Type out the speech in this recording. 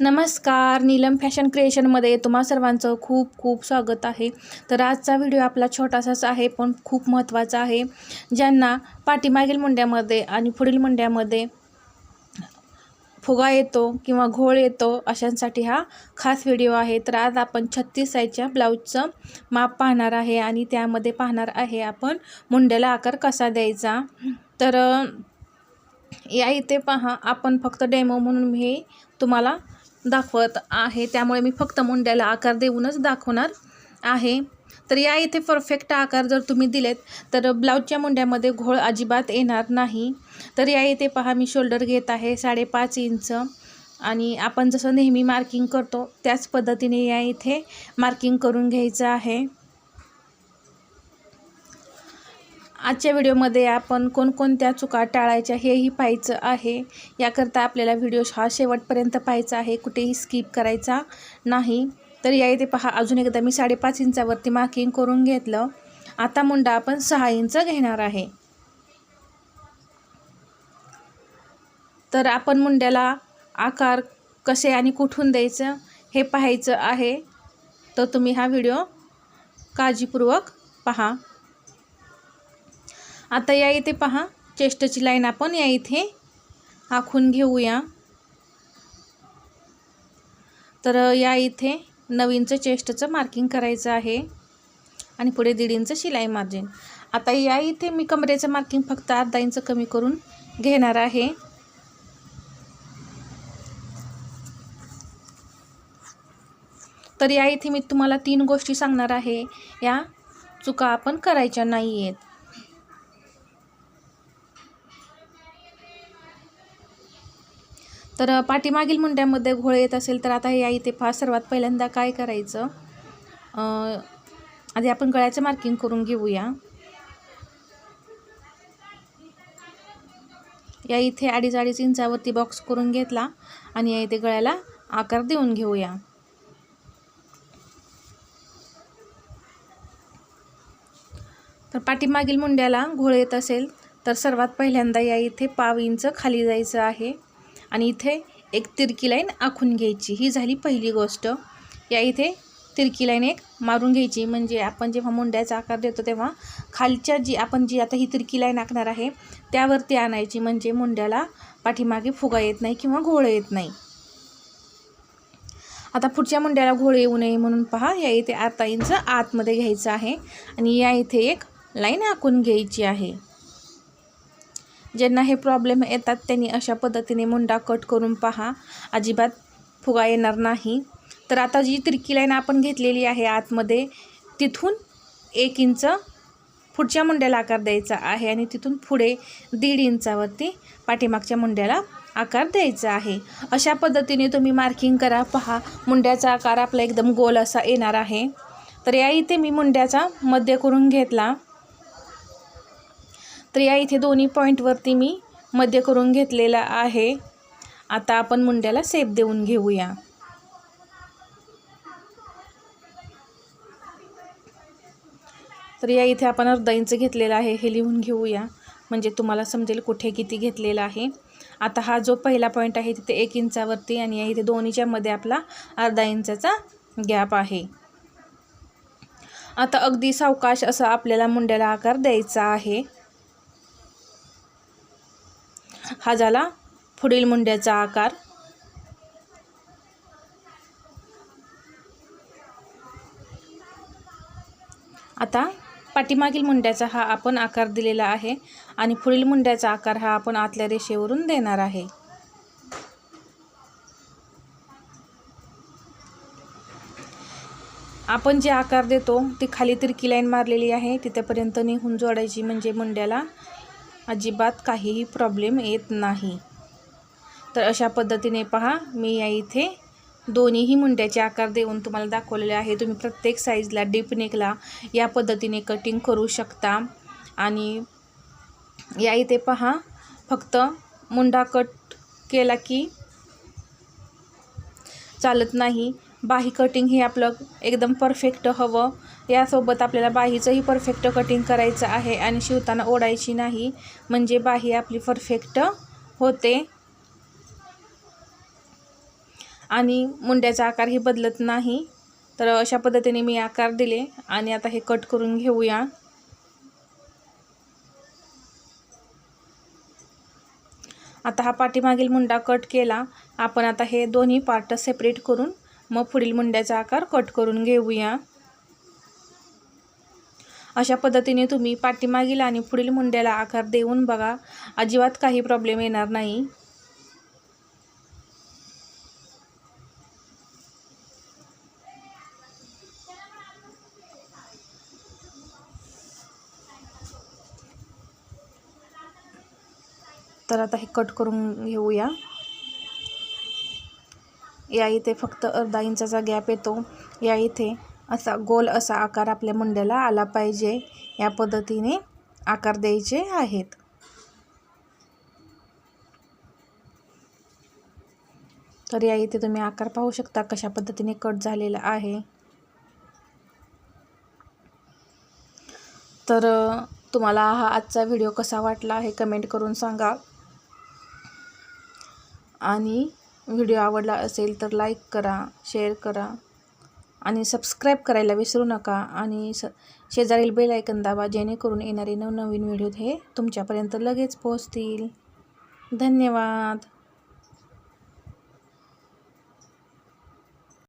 नमस्कार नीलम फॅशन क्रिएशनमध्ये तुम्हा सर्वांचं खूप खूप स्वागत आहे. तर आजचा व्हिडिओ आपला छोटासाच आहे पण खूप महत्त्वाचा आहे. ज्यांना पाठीमागील मुंड्यामध्ये आणि पुढील मुंड्यामध्ये फुगा येतो किंवा घोळ येतो अशांसाठी हा खास व्हिडिओ आहे. तर आज आपण छत्तीस साईजच्या ब्लाऊजचं माप पाहणार आहे आणि त्यामध्ये पाहणार आहे आपण मुंड्याला आकार कसा द्यायचा. तर या इथे पहा आपण फक्त डेमो म्हणून हे तुम्हाला दाखवत आहे. त्यामुळे मी फक्त मुंड्याला आकार देऊनच दाखवणार आहे. तर या इथे परफेक्ट आकार जर तुम्ही दिलेत तर ब्लाऊजच्या मुंड्यामध्ये घोळ अजिबात येणार नाही. तर या इथे पहा मी शोल्डर घेत आहे साडेपाच इंच. आणि आपण जसं नेहमी मार्किंग करतो त्याच पद्धतीने या इथे मार्किंग करून घ्यायचं आहे. आजच्या व्हिडिओमध्ये आपण कोणकोणत्या चुका टाळायच्या हेही पाहायचं आहे. याकरता आपल्याला व्हिडिओ हा शेवटपर्यंत पाहायचा आहे. कुठेही स्किप करायचा नाही. तर या इथे पहा अजून एकदा मी साडेपाच इंचावरती मार्किंग करून घेतलं. आता मुंडा आपण सहा इंच घेणार आहे. तर आपण मुंड्याला आकार कसे आणि कुठून द्यायचं हे पाहायचं आहे. तर तुम्ही हा व्हिडिओ काळजीपूर्वक पहा. आता या इथे पहा चेस्टची लाईन आपण या इथे आखून घेऊया. तर या इथे नवीनचं चेस्टचं मार्किंग करायचं आहे आणि पुढे दीड इंच शिलाई मार्जिन आता या इथे मी कमरेचं मार्किंग फक्त अर्धा इंच कमी करून घेणार आहे. तर या इथे मी तुम्हाला तीन गोष्टी सांगणार आहे. या चुका आपण करायच्या नाही आहेत तर पाठीमागील मुंड्यामध्ये घोळ येत असेल तर आता या इथे फार सर्वात पहिल्यांदा काय करायचं? आधी आपण गळ्याचं मार्किंग करून घेऊया. या इथे अडीच अडीच इंचावरती बॉक्स करून घेतला आणि या इथे गळ्याला आकार देऊन घेऊया. तर पाठीमागील मुंड्याला घोळ येत असेल तर सर्वात पहिल्यांदा या इथे पाव इंच खाली जायचं आहे. आणि इथे एक तिरकी लाईन आखून घ्यायची. ही झाली पहिली गोष्ट. या इथे तिरकी लाईन एक मारून घ्यायची. म्हणजे आपण जेव्हा मुंड्याचा आकार देतो तेव्हा खालच्या जी आपण जी आता ही तिरकी लाईन आखणार आहे त्यावरती आणायची. म्हणजे मुंड्याला पाठीमागे फुगा येत नाही किंवा घोळ येत नाही. आता पुढच्या मुंड्याला घोळ येऊ नये म्हणून पहा या इथे आता इंच आतमध्ये घ्यायचं आहे. आणि या इथे एक लाईन आखून घ्यायची आहे. ज्यांना हे प्रॉब्लेम येतात त्यांनी अशा पद्धतीने मुंडा कट करून पहा. अजिबात फुगा येणार नाही. तर आता जी तिरकी लाईन आपण घेतलेली आहे आतमध्ये तिथून एक इंच पुढच्या मुंड्याला आकार द्यायचा आहे आणि तिथून पुढे दीड इंचावरती पाठीमागच्या मुंड्याला आकार द्यायचा आहे. अशा पद्धतीने तुम्ही मार्किंग करा पहा. मुंड्याचा आकार आपला एकदम गोल असा येणार आहे. तर या इथे मी मुंड्याचा मध्य करून घेतला. तर या इथे दोन्ही पॉईंटवरती मी मध्य करून घेतलेला आहे. आता आपण मुंड्याला सेप देऊन घेऊया. तर या इथे आपण अर्धा इंच घेतलेलं आहे हे लिहून घेऊया. म्हणजे तुम्हाला समजेल कुठे किती घेतलेला आहे. आता हा जो पहिला पॉईंट आहे तिथे एक इंचावरती आणि या इथे दोन्हीच्या मध्ये आपला अर्धा इंचाचा गॅप आहे. आता अगदी सावकाश असा आपल्याला मुंड्याला आकार द्यायचा आहे. हा झाला पुढील मुंड्याचा आकार. आता पाठीमागील मुंड्याचा हा आपण आकार दिलेला आहे आणि पुढील मुंड्याचा आकार हा आपण आतल्या रेषेवरून देणार आहे. आपण जे आकार देतो ती खाली तिरकी लाईन मारलेली आहे तिथेपर्यंत निहून जोडायची म्हणजे मुंड्याला अजिबात काहीही प्रॉब्लेम येत नाही. तर अशा पद्धतीने पहा मी या इथे दोन्हीही मुंड्याचे आकार देऊन तुम्हाला दाखवलेले आहे. तुम्ही प्रत्येक साईजला डीप नेकला या पद्धतीने कटिंग करू शकता. आणि या इथे पहा फक्त मुंडा कट केला की चालत नाही. बाही कटिंग हे आपलं एकदम परफेक्ट हवं. यासोबत आपल्याला बाहीचंही परफेक्ट कटिंग करायचं आहे आणि शिवताना ओढायची नाही. म्हणजे बाही आपली परफेक्ट होते. आणि मुंड्याचा आकारही बदलत नाही. तर अशा पद्धतीने मी आकार दिले आणि आता हे कट करून घेऊया. आता हा पाठीमागील मुंडा कट केला. आपण आता हे दोन्ही पार्ट सेपरेट करून मग पुढील मुंड्याचा आकार कट करून घेऊया. अशा पद्धतीने तुम्ही पाठीमागील आणि पुढील मुंड्याला आकार देऊन बघा. अजिबात काही प्रॉब्लेम येणार नाही. तर आता हे कट करून घेऊया. या इथे फक्त अर्धा इंचाचा गॅप येतो. या इथे असा गोल असा आकार आपल्या मुंड्याला आला पाहिजे. या पद्धतीने आकार द्यायचे आहेत. तर या इथे तुम्ही आकार पाहू शकता कशा पद्धतीने कट झालेला आहे. तर तुम्हाला हा आजचा व्हिडिओ कसा वाटला हे कमेंट करून सांगा. आणि व्हिडिओ आवडला असेल तर लाईक करा शेअर करा. आणि सबस्क्राईब करायला विसरू नका. आणि स शेजारील बेल दाबा जेणेकरून येणारे नवनवीन व्हिडिओ हे तुमच्यापर्यंत लगेच पोहोचतील. धन्यवाद!